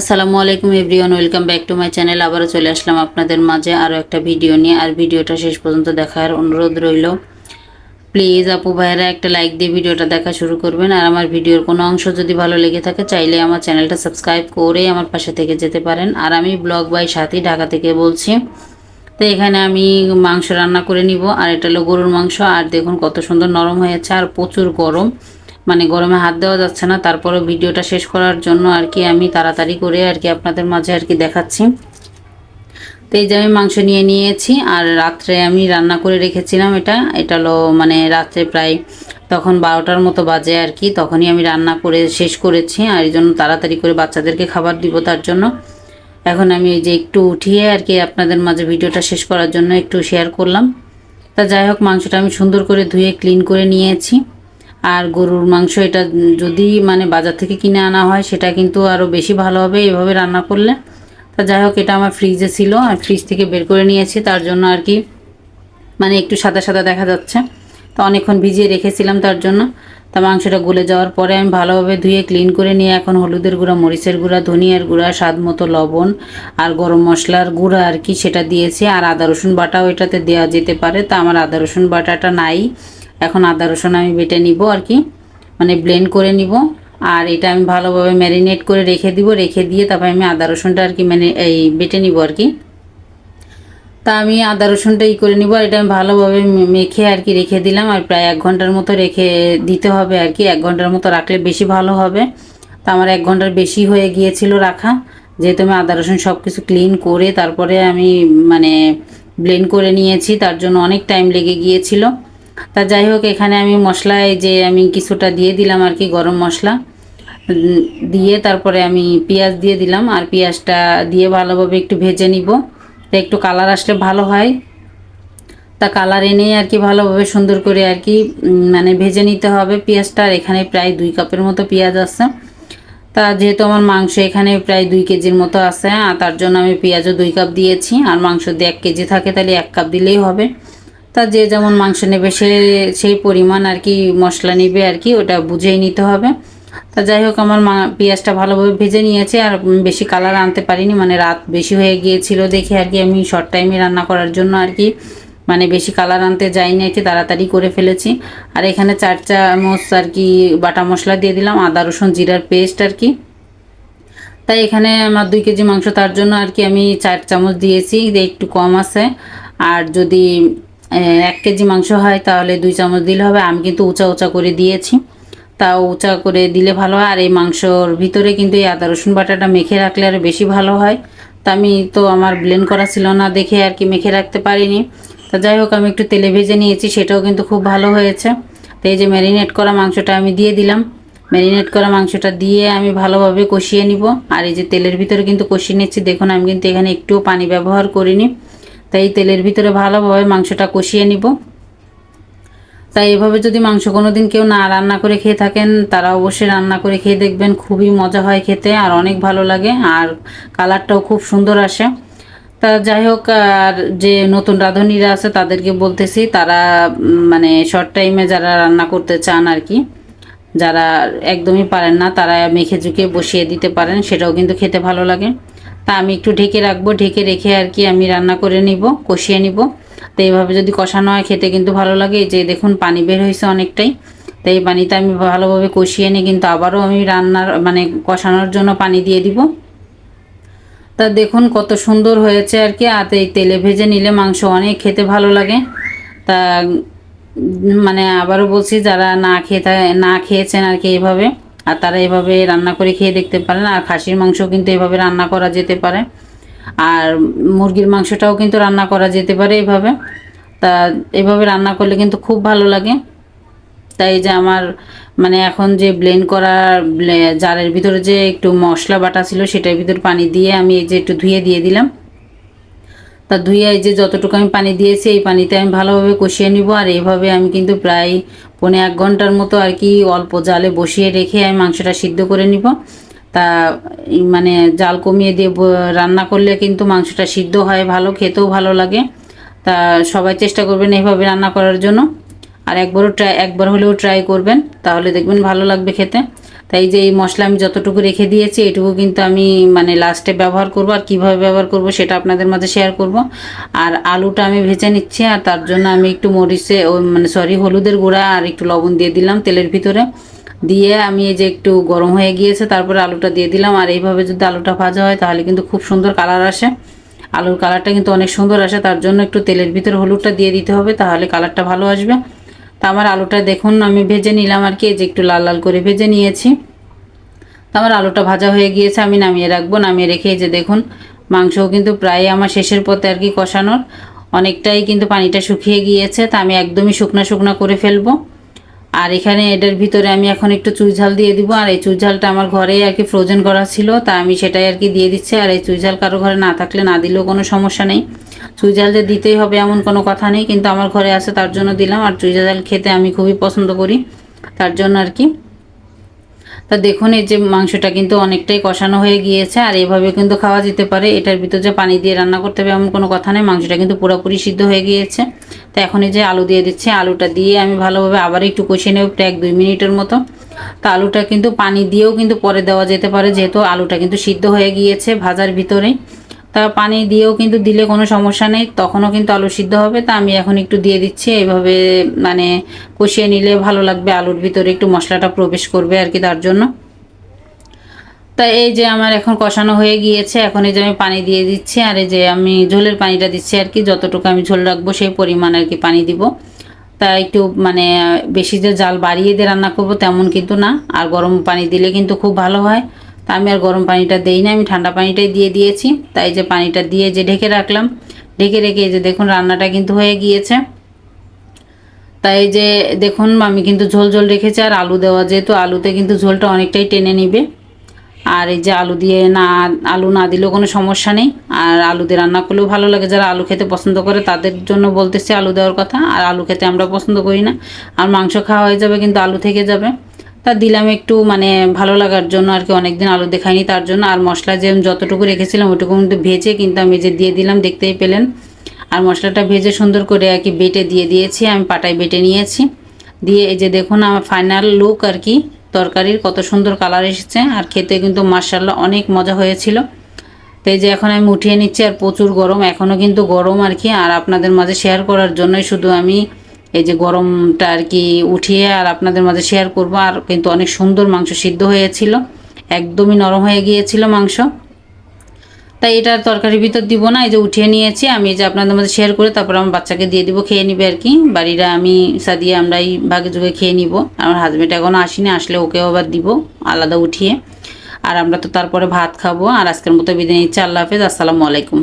আসসালামু আলাইকুম everyone, welcome back to my channel. আবারও চলে আসলাম আপনাদের মাঝে আরও একটা ভিডিও নিয়ে। আর ভিডিওটা শেষ পর্যন্ত দেখার অনুরোধ রইল। প্লিজ আপু ভাইয়েরা, একটা লাইক দিয়ে ভিডিওটা দেখা শুরু করবেন। আর আমার ভিডিওর কোনো অংশ যদি ভালো লেগে থাকে, চাইলে আমার চ্যানেলটা সাবস্ক্রাইব করে আমার পাশে থেকে যেতে পারেন। আর আমি ব্লগ বাই সাথী ঢাকা থেকে বলছি। তো এখানে আমি মাংস রান্না করে নিব। আর এটা হলো গরুর মাংস। আর দেখুন কত সুন্দর নরম হয়েছে। আর প্রচুর গরম। মানে গরমে হাত দেওয়া যাচ্ছে না তারপরে ভিডিওটা শেষ করার জন্য আর কি আমি তাড়াতাড়ি করে আর কি আপনাদের মাঝে আর কি দেখাচ্ছি। তো এই যে আমি মাংস নিয়ে নিয়েছি, আর রাত্রে আমি রান্না করে রেখেছিলাম এটা এটা হলো মানে রাত্রে প্রায় তখন বারোটার মতো বাজে আর কি, তখনই আমি রান্না করে শেষ করেছি, আর এই জন্য তাড়াতাড়ি করে বাচ্চাদেরকে খাবার দিব তার জন্য। এখন আমি এই যে একটু উঠিয়ে আর কি আপনাদের মাঝে ভিডিওটা শেষ করার জন্য একটু শেয়ার করলাম। তা যাই হোক, মাংসটা আমি সুন্দর করে ধুয়ে ক্লিন করে নিয়েছি। আর গরুর মাংস এটা যদি মানে বাজার থেকে কিনে আনা হয়, সেটা কিন্তু আরও বেশি ভালো হবে এভাবে রান্না করলে। তা যাই হোক, এটা আমার ফ্রিজে ছিল আর ফ্রিজ থেকে বের করে নিয়েছি, তার জন্য আর কি মানে একটু সাদা সাদা দেখা যাচ্ছে। তো অনেকক্ষণ ভিজিয়ে রেখেছিলাম তার জন্য। তা মাংসটা গলে যাওয়ার পরে আমি ভালোভাবে ধুয়ে ক্লিন করে নিয়ে এখন হলুদের গুঁড়া, মরিচের গুঁড়া, ধনিয়ার গুঁড়া, স্বাদ মতো লবণ আর গরম মশলার গুঁড়া আর কি সেটা দিয়েছি। আর আদা রসুন বাটাও এটাতে দেওয়া যেতে পারে। তা আমার আদা রসুন বাটাটা নাই। এখন আদা রসুন আমি বেটে নিব আর কি। মানে ব্লেন্ড করে নিব। আর এটা আমি ভালোভাবে ম্যারিনেট করে রেখে দিব। রেখে দিয়ে তারপর আমি আদা রসুনটা আর কি মানে এই বেটে নিব আর কি। তা আমি আদা রসুনটা ই করে নিব। আর এটা আমি ভালোভাবে মেখে আর কি রেখে দিলাম। আর প্রায় এক ঘণ্টার মতো রেখে দিতে হবে আর কি। এক ঘণ্টার মতো রাখলে বেশি ভালো হবে। তা আমার এক ঘণ্টার বেশি হয়ে গিয়েছিল রাখা। যেহেতু আমি আদা রসুন সব কিছু ক্লিন করে তারপরে আমি মানে ব্লেন্ড করে নিয়েছি। তার জন্য অনেক টাইম লেগে গিয়েছিল। তা যাই হোক, এখানে আমি মশলায় যে আমি কিছুটা দিয়ে দিলাম আর কি, গরম মশলা দিয়ে তারপরে আমি পেঁয়াজ দিয়ে দিলাম আর পেঁয়াজটা দিয়ে ভালোভাবে একটু ভেজে নিব। তা একটু কালার আসলে ভালো হয়। তা কালার এনেই আর কি ভালোভাবে সুন্দর করে আর কি মানে ভেজে নিতে হবে পেঁয়াজটা। আর এখানে প্রায় দুই কাপের মতো পেঁয়াজ আছে। তা যেহেতু আমার মাংস এখানে প্রায় দুই কেজির মতো আছে আর তার জন্য আমি পেঁয়াজও দুই কাপ দিয়েছি। আর মাংস যদি এক কেজি থাকে তাহলে এক কাপ দিলেই হবে। তা যে যেমন মাংস নেবে সে, সেই পরিমাণ আর কি মশলা নেবে আর কি, ওটা বুঝেই নিতে হবে। তা যাই হোক, আমার মা পেঁয়াজটা ভালোভাবে ভেজে নিয়েছে, আর বেশি কালার আনতে পারিনি মানে রাত বেশি হয়ে গিয়েছিল দেখে আর কি আমি শর্ট টাইমে রান্না করার জন্য আর কি মানে বেশি কালার আনতে যাইনি আর কি, তাড়াতাড়ি করে ফেলেছি। আর এখানে চার চামচ আর কি বাটা মশলা দিয়ে দিলাম, আদা, রসুন, জিরার পেস্ট আর কি। তাই এখানে আমার দুই কেজি মাংস, তার জন্য আর কি আমি চার চামচ দিয়েছি, একটু কম আছে। আর যদি এক কেজি মাংস হয়, তাহলে দুই চামচ দিলে হবে। আমি কিন্তু উঁচা উঁচা করে দিয়েছি। তাও উঁচা করে দিলে ভালো হয়। আর এই মাংসর ভিতরে কিন্তু এই আদা, রসুন বাটাটা মেখে রাখলে আর বেশি ভালো হয়। তা আমি তো আমার ব্লেন্ড করা ছিল না, দেখে আর কি মেখে রাখতে পারিনি। তা যাই হোক, আমি একটু তেলে ভেজে নিয়েছি, সেটাও কিন্তু খুব ভালো হয়েছে। তো এই যে ম্যারিনেট করা মাংসটা আমি দিয়ে দিলাম। ম্যারিনেট করা মাংসটা দিয়ে আমি ভালোভাবে কষিয়ে নিব। আর এই যে তেলের ভিতরে কিন্তু কষিয়ে নিচ্ছি, দেখুন আমি কিন্তু এখানে একটুও পানি ব্যবহার করিনি। তাই তেলের ভিতরে ভালোভাবে মাংসটা কষিয়ে নিব। তাই এভাবে যদি মাংস কোনো দিন কেউ না রান্না করে খেয়ে থাকেন, তারা অবশ্যই রান্না করে খেয়ে দেখবেন, খুবই মজা হয় খেতে আর অনেক ভালো লাগে আর কালারটাও খুব সুন্দর আসে। তা যাই হোক, আর যে নতুন রাঁধুনিরা আছে তাদেরকে বলতেছি, তারা মানে শর্ট টাইমে যারা রান্না করতে চান আর কি, যারা একদমই পারেন না, তারা মেখে ঝুঁকে বসিয়ে দিতে পারেন, সেটাও কিন্তু খেতে ভালো লাগে। তা আমি একটু ঢেকে রাখব, ঢেকে রেখে আর কি আমি রান্না করে নিব, কষিয়ে নিব। তো এইভাবে যদি কষানো হয়, খেতে কিন্তু ভালো লাগে। যে দেখুন, পানি বের হয়েছে অনেকটাই। তো এই পানিতে আমি ভালোভাবে কষিয়ে নিই কিন্তু আবারও আমি রান্নার মানে কষানোর জন্য পানি দিয়ে দিব। তা দেখুন কত সুন্দর হয়েছে আর কি। আর এই তেলে ভেজে নিলে মাংস অনেক খেতে ভালো লাগে। তা মানে আবারও বলছি, যারা না খেয়ে না খেয়েছেন আর কি এইভাবে আর তারা এভাবে রান্না করে খেয়ে দেখতে পারেন আর খাসির মাংস কিন্তু এভাবে রান্না করা যেতে পারে। আর মুরগির মাংসটাও কিন্তু রান্না করা যেতে পারে এভাবে। তা এভাবে রান্না করলে কিন্তু খুব ভালো লাগে। তাই যে আমার মানে এখন যে ব্লেন্ড করা জারের ভিতরে যে একটু মশলা বাটা ছিল সেটার ভিতর পানি দিয়ে আমি এই যে একটু ধুয়ে দিয়ে দিলাম। তা ধুয়ে এই যে যতটুকু আমি পানি দিয়েছি, এই পানিতে আমি ভালোভাবে কষিয়ে নিব। আর এইভাবে আমি কিন্তু প্রায় পৌনে এক ঘণ্টার মতো আর কি অল্প জালে বসিয়ে রেখে আমি মাংসটা সিদ্ধ করে নিব। তা মানে জাল কমিয়ে দিয়ে রান্না করলে কিন্তু মাংসটা সিদ্ধ হয়, ভালো, খেতেও ভালো লাগে। তা সবাই চেষ্টা করবেন এইভাবে রান্না করার জন্য। আর একবারও ট্রাই, একবার হলেও ট্রাই করবেন, তাহলে দেখবেন ভালো লাগবে খেতে। তাই যে এই মশলা আমি যতটুকু রেখে দিয়েছি, এটুকু কিন্তু আমি মানে লাস্টে ব্যবহার করব। আর কীভাবে ব্যবহার করব সেটা আপনাদের মাঝে শেয়ার করব। আর আলুটা আমি ভেজে নিচ্ছি, আর তার জন্য আমি একটু মরিচে, ও মানে সরি হলুদের গুঁড়া আর একটু লবণ দিয়ে দিলাম তেলের ভিতরে। দিয়ে আমি এই যে একটু গরম হয়ে গিয়েছে, তারপরে আলুটা দিয়ে দিলাম। আর এইভাবে যদি আলুটা ভাজা হয়, তাহলে কিন্তু খুব সুন্দর কালার আসে। আলুর কালারটা কিন্তু অনেক সুন্দর আসে, তার জন্য একটু তেলের ভিতরে হলুদটা দিয়ে দিতে হবে, তাহলে কালারটা ভালো আসবে। আমার আলুটা দেখুন, আমি ভেজে নিলাম আর কি, এই যে একটু লাল লাল করে ভেজে নিয়েছি। আমার আলুটা ভাজা হয়ে গিয়েছে, আমি নামিয়ে রাখব, নামিয়ে রেখে এই যে দেখুন, মাংসও কিন্তু প্রায় আমার শেষের পথে আর কি কষানোর। অনেকটাই কিন্তু পানিটা শুকিয়ে গিয়েছে, তা আমি একদমই শুকনা শুকনা করে ফেলব। আর এখানে এটার ভিতরে আমি এখন একটু চুই ঝাল দিয়ে দিব। আর এই চুই ঝালটা আমার ঘরেই আর কি ফ্রোজেন করা ছিল, তা আমি সেটাই আর কি দিয়ে দিচ্ছি। আর এই চুই ঝাল কারও ঘরে না থাকলে না দিলেও কোনো সমস্যা নেই। চুই ঝাল যে দিতেই হবে এমন কোনো কথা নেই, কিন্তু আমার ঘরে আছে তার জন্য দিলাম। আর চুই ঝাল খেতে আমি খুবই পছন্দ করি, তার জন্য আর কি। তা দেখুন, এই যে মাংসটা কিন্তু অনেকটাই কষানো হয়ে গিয়েছে, আর এভাবে কিন্তু খাওয়া যেতে পারে। এটার ভিতর যে পানি দিয়ে রান্না করতে হবে এমন কোনো কথা নেই, মাংসটা কিন্তু পুরোপুরি সিদ্ধ হয়ে গিয়েছে। তো এখন এই যে আলু দিয়ে দিচ্ছি, আলুটা দিয়ে আমি ভালোভাবে আবার একটু কষিয়ে নেব প্রায় এক দুই মিনিটের মতো। তো আলুটা কিন্তু পানি দিয়েও কিন্তু পরে দেওয়া যেতে পারে, যেহেতু আলুটা কিন্তু সিদ্ধ হয়ে গিয়েছে ভাজার ভিতরেই। তা পানি দিয়েও কিন্তু দিলে কোনো সমস্যা নেই, তখনও কিন্তু আলু সিদ্ধ হবে। তা আমি এখন একটু দিয়ে দিচ্ছি, এইভাবে মানে কষিয়ে নিলে ভালো লাগবে আলুর ভিতরে একটু মশলাটা প্রবেশ করবে আর কি তার জন্য। তা এই যে আমার এখন কষানো হয়ে গিয়েছে, এখন এই যে আমি পানি দিয়ে দিচ্ছি আর এই যে আমি ঝোলের পানিটা দিচ্ছি আর কি, যতটুকু আমি ঝোল রাখব সেই পরিমাণ আর কি পানি দিব। তা একটু মানে বেশি যে জাল বাড়িয়ে দিয়ে রান্না করব তেমন কিন্তু না, আর গরম পানি দিলে কিন্তু খুব ভালো হয়। তা আমি আর গরম পানিটা দেই না আমি ঠান্ডা পানিটাই দিয়ে দিয়েছি। তাই যে পানিটা দিয়ে যে ঢেকে রাখলাম, ঢেকে রেখে যে দেখুন রান্নাটা কিন্তু হয়ে গিয়েছে। তাই যে দেখুন, আমি কিন্তু ঝোল ঝোল রেখেছি, আর আলু দেওয়া যেহেতু, আলুতে কিন্তু ঝোলটা অনেকটাই টেনে নিবে। আর এই যে আলু দিয়ে না, আলু না দিলেও কোনো সমস্যা নেই। আর আলু দিয়ে রান্না করলেও ভালো লাগে, যারা আলু খেতে পছন্দ করে তাদের জন্য বলতেছি আলু দেওয়ার কথা, আর আলু খেতে আমরা পছন্দ করি না। আর মাংস খাওয়া হয়ে যাবে কিন্তু আলু থেকে যাবে। তা দিলাম একটু মানে ভালো লাগার জন্য আর কি, অনেকদিন আলু দেখায়নি তার জন্য। আর মশলা যে যতটুকু রেখেছিলাম ওটুকু কিন্তু ভেজে কিন্তু আমি যে দিয়ে দিলাম, দেখতেই পেলেন। আর মশলাটা ভেজে সুন্দর করে আর কি বেটে দিয়ে দিয়েছি, আমি পাটায় বেটে নিয়েছি। দিয়ে এই যে দেখুন আমার ফাইনাল লুক আর কি, তরকারির কত সুন্দর কালার এসেছে। আর খেতে কিন্তু মার্শাল্লাহ অনেক মজা হয়েছিল। তো এই যে এখন আমি উঠিয়ে নিচ্ছি আর প্রচুর গরম এখনও কিন্তু গরম আর কি, আর আপনাদের মাঝে শেয়ার করার জন্যই শুধু আমি এই যে গরমটা আর কি উঠিয়ে আর আপনাদের মাঝে শেয়ার করব। আর কিন্তু অনেক সুন্দর মাংস সিদ্ধ হয়েছিল। একদমই নরম হয়ে গিয়েছিল মাংস। তাই এটা তরকারির ভিতর দিব না, এই যে উঠিয়ে নিয়েছি। আমি এই যে আপনাদের মধ্যে শেয়ার করে তারপর আমার বাচ্চাকে দিয়ে দিব, খেয়ে নিবে আর কি। বাড়িরা আমি সাদিয়ে আমরা এই ভাগে যুগে খেয়ে নিব। আমার হাজব্যান্ড এখনও আসেনি, আসলে ওকেও আবার দিব, আলাদা উঠিয়ে। আর আমরা তো তারপরে ভাত খাব। আর আজকের মতো বিদায় নিচ্ছি, আল্লাহ হাফেজ, আসসালামু আলাইকুম।